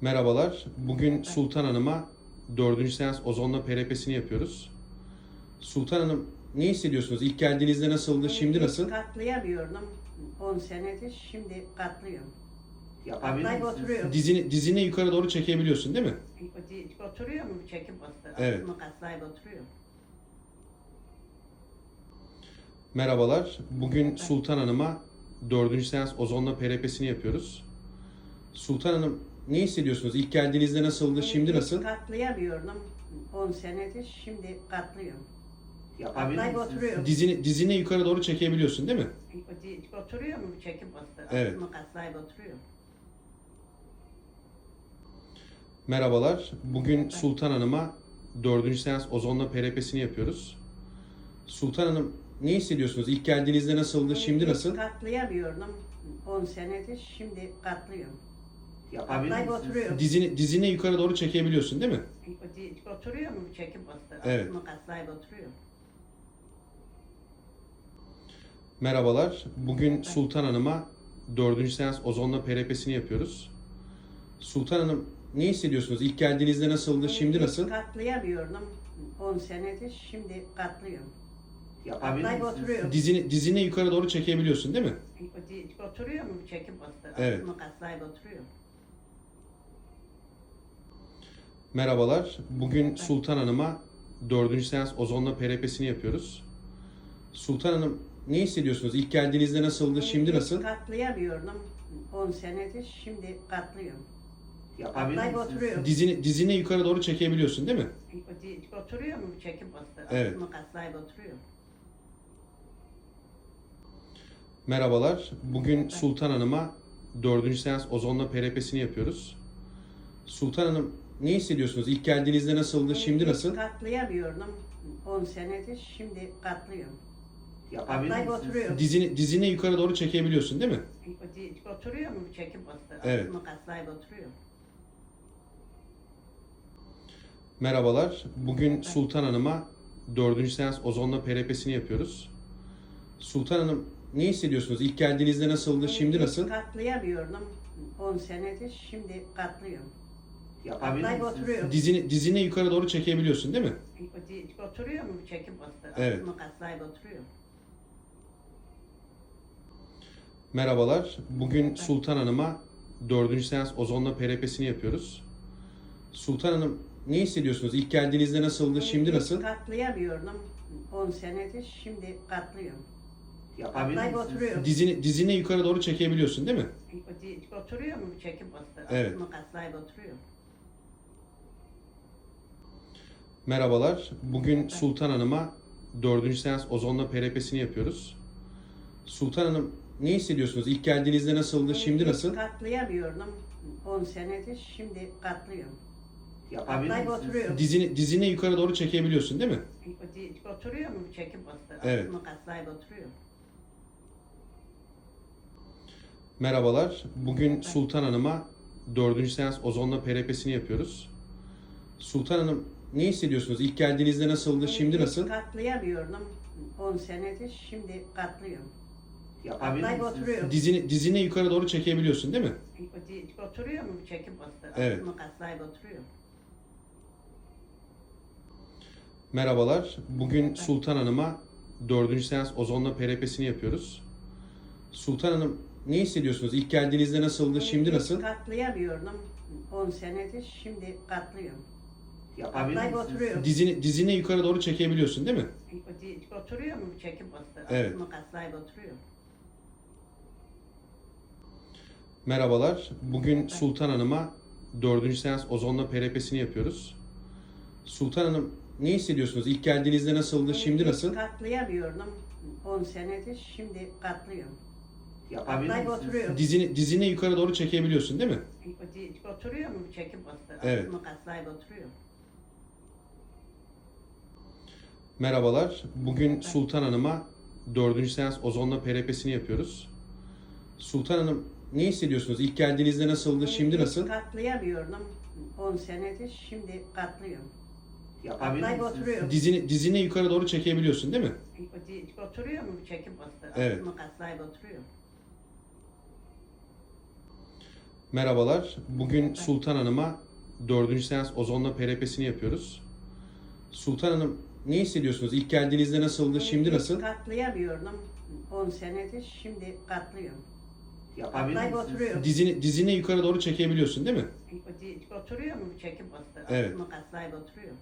Merhabalar. Bugün Sultan Hanım'a 4. seans ozonla PRP'sini yapıyoruz. Sultan Hanım ne hissediyorsunuz? İlk geldiğinizde nasıldı? Şimdi nasıl? Katlayamıyordum 10 senedir. Şimdi katlıyorum. Katlayıp oturuyorum. Dizini, dizini yukarı doğru çekebiliyorsun değil mi? Oturuyor mu? Çekip bastı. Evet. Altımı katlayıp oturuyor. Merhabalar. Bugün Sultan Hanım'a 4. seans ozonla PRP'sini yapıyoruz. Sultan Hanım ne hissediyorsunuz? İlk geldiğinizde nasıldı? Şimdi nasıl? Katlayamıyordum 10 senedir. Şimdi katlıyorum. Yapabilir Katlayıp misiniz? oturuyorum. Dizini, dizini yukarı doğru çekebiliyorsun değil mi? Oturuyor mu? Çekip bastı. Evet. Altımı katlayıp oturuyor. Merhabalar. Bugün Sultan Hanım'a 4. seans ozonla PRP'sini yapıyoruz. Sultan Hanım ne hissediyorsunuz? İlk geldiğinizde nasıldı? Şimdi nasıl? Katlayamıyordum 10 senedir. Şimdi katlıyorum. Katlayıp misiniz? oturuyorum. Dizini, dizini yukarı doğru çekebiliyorsun değil mi? Oturuyor mu? Çekip bastı. Evet. Altımı katlayıp oturuyor. Merhabalar. Bugün Sultan Hanım'a 4. seans ozonla PRP'sini yapıyoruz. Sultan Hanım ne hissediyorsunuz? İlk geldiğinizde nasıldı? Şimdi nasıl? Katlayamıyordum 10 senedir. Şimdi katlıyorum. Yapabilir Katlayıp misiniz? oturuyorum. Dizini, dizini yukarı doğru çekebiliyorsun değil mi? Oturuyor mu? Çekip bastı. Evet. Altımı katlayıp oturuyor. Merhabalar. Bugün Sultan Hanım'a 4. seans ozonla PRP'sini yapıyoruz. Sultan Hanım ne hissediyorsunuz? İlk geldiğinizde nasıldı? Şimdi nasıl? Katlayamıyordum 10 senedir. Şimdi katlıyorum. Yapabilir Katlayıp misiniz? oturuyorum. Dizini, dizini yukarı doğru çekebiliyorsun değil mi? Oturuyor mu? Çekip bastı. Evet. Altımı katlayıp oturuyor. Merhabalar. Bugün Sultan Hanım'a 4. seans ozonla PRP'sini yapıyoruz. Sultan Hanım ne hissediyorsunuz? İlk geldiğinizde nasıldı? Şimdi nasıl? Katlayamıyordum 10 senedir. Şimdi katlıyorum. Katlayıp misiniz? oturuyorum. Dizini, dizini yukarı doğru çekebiliyorsun değil mi? Oturuyor mu? Çekip bastı. Evet. Altımı katlayıp oturuyor. Merhabalar. Bugün Sultan Hanım'a 4. seans ozonla PRP'sini yapıyoruz. Sultan Hanım ne hissediyorsunuz? İlk geldiğinizde nasıldı? Şimdi nasıl? Katlayamıyordum 10 senedir. Şimdi katlıyorum. Misiniz? oturuyorum. Dizini, dizini yukarı doğru çekebiliyorsun değil mi? Oturuyor mu? Çekip bastı. Evet. Altımı katlayıp oturuyor. Merhabalar. Bugün Sultan Hanım'a 4. seans ozonla PRP'sini yapıyoruz. Sultan Hanım ne hissediyorsunuz? İlk geldiğinizde nasıldı? Şimdi nasıl? Katlayamıyordum 10 senedir. Şimdi katlıyorum. Katlayıp misiniz? oturuyorum. Dizini, dizini yukarı doğru çekebiliyorsun değil mi? Oturuyor mu? Çekip bastı. Evet. Altımı katlayıp oturuyor. Merhabalar. Bugün Sultan Hanım'a 4. seans ozonla PRP'sini yapıyoruz. Sultan Hanım ne hissediyorsunuz? İlk geldiğinizde nasıldı? Şimdi nasıl? Katlayamıyordum 10 senedir. Şimdi katlıyorum. Yapabilir Katlayıp misiniz? oturuyorum. Dizini, dizini yukarı doğru çekebiliyorsun değil mi? Oturuyor mu? Çekip bastı. Evet. Altımı katlayıp oturuyor. Merhabalar. Bugün Sultan Hanım'a 4. seans ozonla PRP'sini yapıyoruz. Sultan Hanım ne hissediyorsunuz? İlk geldiğinizde nasıldı? Şimdi nasıl? Katlayamıyordum 10 senedir. Şimdi katlıyorum. Yapabilir Katlayıp misiniz? oturuyorum. Dizini, dizini yukarı doğru çekebiliyorsun değil mi? Oturuyor mu? Çekip bastı. Evet. Katlayıp oturuyor. Merhabalar. Bugün Sultan Hanım'a 4. seans ozonla PRP'sini yapıyoruz. Sultan Hanım ne hissediyorsunuz? İlk geldiğinizde nasıldı? Şimdi nasıl? Katlayamıyordum 10 senedir. Şimdi katlıyorum. Katlayıp misiniz? oturuyorum. Dizini, dizini yukarı doğru çekebiliyorsun değil mi? Oturuyor mu? Çekip bastı. Evet. Altımı katlayıp oturuyor. Merhabalar. Bugün Sultan Hanım'a 4. seans ozonla PRP'sini yapıyoruz. Sultan Hanım ne hissediyorsunuz? İlk geldiğinizde nasıldı? Şimdi nasıl? Katlayamıyordum 10 senedir. Şimdi katlıyorum. Yapabilir Katlayıp misiniz? oturuyorum. Dizini, dizini yukarı doğru çekebiliyorsun değil mi? Oturuyor mu? Çekip bastı. Evet. Altımı katlayıp oturuyor. Merhabalar. Bugün Sultan Hanım'a 4. seans ozonla PRP'sini yapıyoruz. Sultan Hanım ne hissediyorsunuz? İlk geldiğinizde nasıldı? Şimdi nasıl? Katlayamıyordum 10 senedir. Şimdi katlıyorum. Yapabilir Katlayıp misiniz? oturuyorum. Dizini, dizini yukarı doğru çekebiliyorsun değil mi? Oturuyor mu? Çekip bastı. Evet. Altımı katlayıp oturuyor. Merhabalar. Bugün Sultan Hanım'a 4. seans ozonla PRP'sini yapıyoruz. Sultan Hanım ne hissediyorsunuz? İlk geldiğinizde nasıldı? Şimdi Hiç nasıl? Katlayamıyordum 10 senedir. Şimdi katlıyorum. Katlayıp misiniz? oturuyorum. Dizini, dizini yukarı doğru çekebiliyorsun değil mi? Oturuyor mu? Çekip Evet. evet. katlayıp oturuyorum.